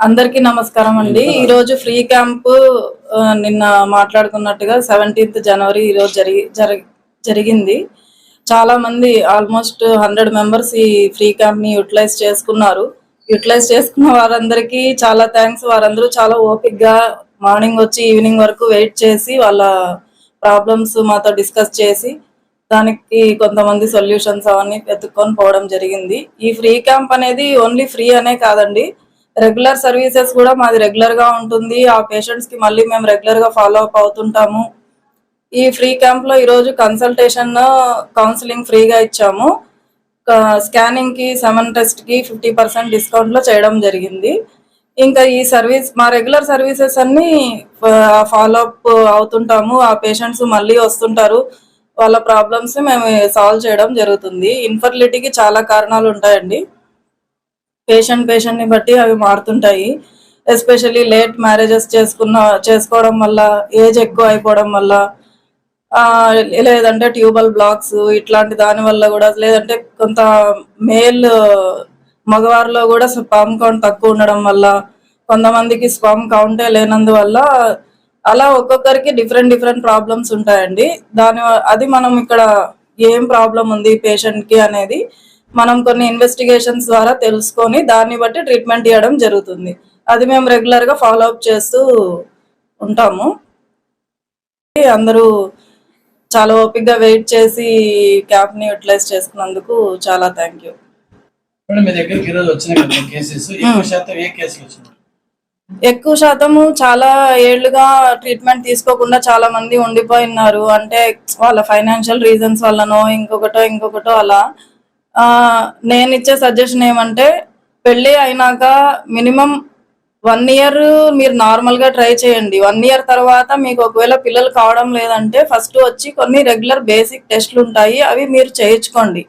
అందరికీ నమస్కారం అండి. ఈ రోజు ఫ్రీ క్యాంప్ నిన్న మాట్లాడుకున్నట్టుగా సెవెంటీన్త్ జనవరి ఈ రోజు జరిగి జరి- జరిగింది. చాలా మంది ఆల్మోస్ట్ హండ్రెడ్ మెంబర్స్ ఈ ఫ్రీ క్యాంప్ని యూటిలైజ్ చేసుకున్నారు. యూటిలైజ్ చేసుకున్న వారందరికీ చాలా థ్యాంక్స్. వారందరూ చాలా ఓపిక్గా మార్నింగ్ వచ్చి ఈవినింగ్ వరకు వెయిట్ చేసి వాళ్ళ ప్రాబ్లమ్స్ మాతో డిస్కస్ చేసి దానికి కొంతమంది సొల్యూషన్స్ అవన్నీ వెతుక్కొని పోవడం జరిగింది. ఈ ఫ్రీ క్యాంప్ అనేది ఓన్లీ ఫ్రీ అనే కాదండి. రెగ్యులర్ సర్వీసెస్ కూడా మాది రెగ్యులర్గా ఉంటుంది. ఆ పేషెంట్స్కి మళ్ళీ మేము రెగ్యులర్గా ఫాలో అప్ అవుతుంటాము. ఈ ఫ్రీ క్యాంప్లో ఈరోజు కన్సల్టేషన్ కౌన్సిలింగ్ ఫ్రీగా ఇచ్చాము. స్కానింగ్కి సెవెన్ టెస్ట్కి ఫిఫ్టీ పర్సెంట్ డిస్కౌంట్లో చేయడం జరిగింది. ఇంకా ఈ సర్వీస్ మా రెగ్యులర్ సర్వీసెస్ అన్ని ఫాలో అప్ అవుతుంటాము. ఆ పేషెంట్స్ మళ్ళీ వస్తుంటారు. వాళ్ళ ప్రాబ్లమ్స్ మేము సాల్వ్ చేయడం జరుగుతుంది. ఇన్ఫర్టిలిటీకి చాలా కారణాలు ఉంటాయండి. పేషెంట్ పేషెంట్ని బట్టి అవి మారుతుంటాయి. ఎస్పెషల్లీ లేట్ మ్యారేజెస్ చేసుకున్న చేసుకోవడం వల్ల ఏజ్ ఎక్కువ అయిపోవడం వల్ల ఆ, లేదంటే ట్యూబల్ బ్లాక్స్ ఇట్లాంటి దాని వల్ల కూడా లేదంటే కొంత మేల్ మగవారిలో కూడా స్పర్మ్ కౌంట్ తక్కువ ఉండడం వల్ల కొంతమందికి స్పర్మ్ కౌంటే లేనందువల్ల అలా ఒక్కొక్కరికి డిఫరెంట్ డిఫరెంట్ ప్రాబ్లమ్స్ ఉంటాయండి. దాని అది మనం ఇక్కడ ఏం ప్రాబ్లం ఉంది పేషెంట్కి అనేది మనం కొన్ని ఇన్వెస్టిగేషన్స్ ద్వారా తెలుసుకొని దాన్ని బట్టి ట్రీట్మెంట్ ఇవ్వడం జరుగుతుంది. అది మేము రెగ్యులర్గా ఫాలో అప్ చేస్తూ ఉంటాము. అందరూ చాలా ఓపిక్గా వెయిట్ చేసి క్యాప్ని యూటిలైజ్ చేసుకున్నందుకు చాలా థ్యాంక్ యూ మేడం మీ దగ్గరికి ఈరోజు వచ్చినాయి కదా కేసెస్ ఎక్కువ శాతం ఏ కేసులు వచ్చినాయి? ఎక్కువ శాతము చాలా ఏళ్ళుగా ట్రీట్మెంట్ తీసుకోకుండా చాలా మంది ఉండిపోయినారు. అంటే వాళ్ళ ఫైనాన్షియల్ రీజన్స్ వల్లనో ఇంకొకటో ఇంకొకటో అలా నేను ఇచ్చే సజెషన్ ఏమంటే పెళ్ళి అయినాక మినిమం వన్ ఇయర్ మీరు నార్మల్గా ట్రై చేయండి. వన్ ఇయర్ తర్వాత మీకు ఒకవేళ పిల్లలు కావడం లేదంటే ఫస్ట్ వచ్చి కొన్ని రెగ్యులర్ బేసిక్ టెస్ట్లు ఉంటాయి అవి మీరు చేయించుకోండి.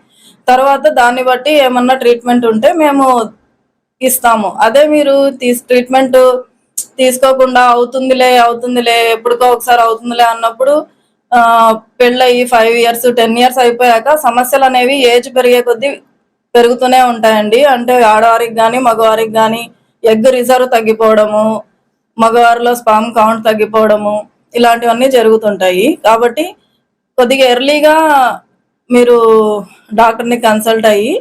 తర్వాత దాన్ని బట్టి ఏమన్నా ట్రీట్మెంట్ ఉంటే మేము ఇస్తాము. అదే మీరు తీస్ ట్రీట్మెంట్ తీసుకోకుండా అవుతుందిలే అవుతుందిలే ఎప్పుడుకో ఒకసారి అవుతుందిలే అన్నప్పుడు పెళ్ళయి ఫైవ్ ఇయర్స్ టెన్ ఇయర్స్ అయిపోయాక సమస్యలు అనేవి ఏజ్ పెరిగే కొద్దీ పెరుగుతూనే ఉంటాయండి. అంటే ఆడవారికి కానీ మగవారికి కానీ ఎగ్ రిజర్వ్ తగ్గిపోవడము మగవారిలో స్పామ్ కౌంట్ తగ్గిపోవడము ఇలాంటివన్నీ జరుగుతుంటాయి. కాబట్టి కొద్దిగా ఎర్లీగా మీరు డాక్టర్ని కన్సల్ట్ అయ్యి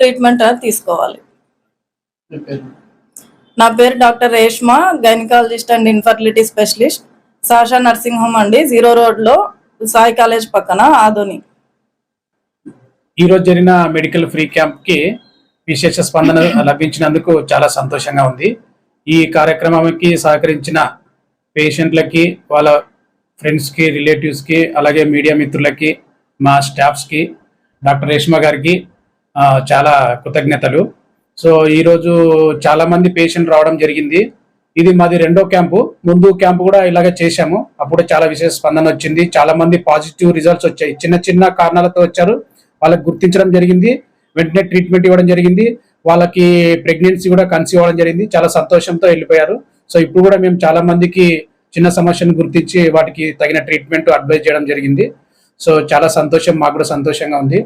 ట్రీట్మెంట్ అనేది తీసుకోవాలి. నా పేరు doctor Reshma gynaecologist and infertility specialist Sasha nursing home అండి. జీరో రోడ్లో సాయి కాలేజ్ పక్కన ఆధుని ఈ రోజు జరిగిన మెడికల్ ఫ్రీ క్యాంప్కి విశేష స్పందన లభించినందుకు చాలా సంతోషంగా ఉంది. ఈ కార్యక్రమానికి సహకరించిన పేషెంట్లకి వాళ్ళ ఫ్రెండ్స్కి రిలేటివ్స్కి అలాగే మీడియా మిత్రులకి మా స్టాఫ్స్కి డాక్టర్ రేష్మ గారికి చాలా కృతజ్ఞతలు. సో ఈరోజు చాలామంది పేషెంట్ రావడం జరిగింది. ఇది మాది రెండో క్యాంపు. ముందు క్యాంపు కూడా ఇలాగే చేశాము. అప్పుడు చాలా విశేష స్పందన వచ్చింది. చాలా మంది పాజిటివ్ రిజల్ట్స్ వచ్చాయి. చిన్న చిన్న కారణాలతో వచ్చారు. వాళ్ళకి గుర్తించడం జరిగింది. వెంటనే ట్రీట్మెంట్ ఇవ్వడం జరిగింది. వాళ్ళకి ప్రెగ్నెన్సీ కూడా కన్సీవ్ అవ్వడం జరిగింది. చాలా సంతోషంతో వెళ్ళిపోయారు. సో ఇప్పుడు కూడా మేము చాలా మందికి చిన్న సమస్యను గుర్తించి వాటికి తగిన ట్రీట్మెంట్ అడ్వైజ్ చేయడం జరిగింది. సో చాలా సంతోషం. మాకు కూడా సంతోషంగా ఉంది.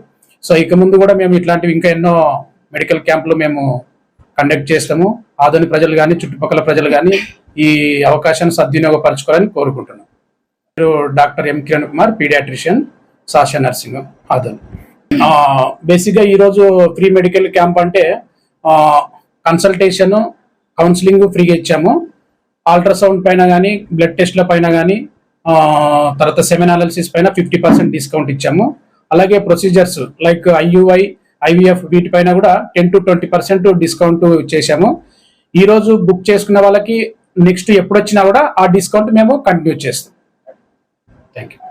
సో ఇక ముందు కూడా మేము ఇట్లాంటివి ఇంకా ఎన్నో మెడికల్ క్యాంపులు మేము కండక్ట్ చేస్తాము. ఆధునిక ప్రజలు కానీ చుట్టుపక్కల ప్రజలు కానీ ఈ అవకాశాన్ని సద్వినియోగపరచుకోవాలని కోరుకుంటున్నాం. మీరు doctor M Kiran Kumar paediatrician Sasha nursing Adoni బేసిక్గా ఈరోజు ఫ్రీ మెడికల్ క్యాంప్ అంటే కన్సల్టేషన్ కౌన్సిలింగ్ ఫ్రీగా ఇచ్చాము. అల్ట్రాసౌండ్ పైన కానీ బ్లడ్ టెస్ట్ల పైన కానీ తర్వాత సెమినాలసిస్ పైన ఫిఫ్టీ పర్సెంట్ డిస్కౌంట్ ఇచ్చాము. అలాగే ప్రొసీజర్స్ లైక్ ఐయుఐ ఐవీఎఫ్ వీటిపైన కూడా ten to twenty percent discount చేశాము. ఈరోజు బుక్ చేసుకున్న వాళ్ళకి నెక్స్ట్ ఎప్పుడు వచ్చినా కూడా ఆ డిస్కౌంట్ మేము కంటిన్యూ చేస్తాం. Thank you